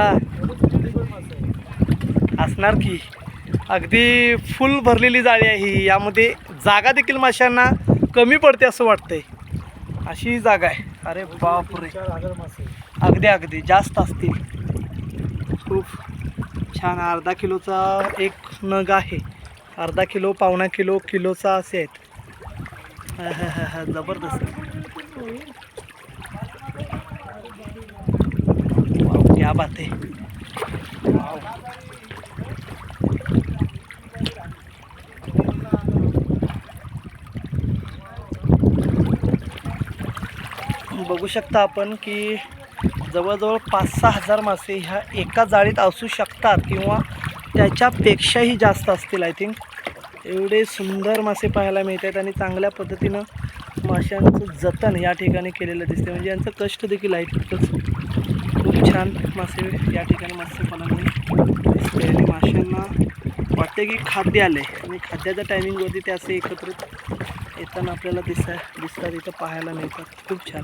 हा. असणार की. अगदी फुल भरलेली जाळी आहे ही. यामध्ये जागा देखील माशांना कमी पडते असं वाटतंय. अशी जागा आहे. अरे बापरे. अगदी अगदी. जास्त असतील. खूप छान. अर्धा किलोचा एक नग आहे. अर्धा किलो पावणा किलो किलोचा असे आहेत. जबरदस्त. क्या बात आहे बघू शकता आपण की जवळजवळ पाच सहा हजार मासे ह्या एका जाळीत असू शकतात किंवा त्याच्यापेक्षाही जास्त असतील आय थिंक एवढे सुंदर मासे पाहायला मिळत आहेत आणि चांगल्या पद्धतीनं माशांचं जतन या ठिकाणी केलेलं दिसते म्हणजे यांचं कष्ट देखील आहे तितकंच खूप छान मासे या ठिकाणी मत्स्यपालनाने दिसते आणि माशांना वाटते की खाद्य आले आणि खाद्याच्या टायमिंगवरती ते असे एकत्रित येताना आपल्याला दिसा दिसतात इथं पाहायला मिळतात. खूप छान.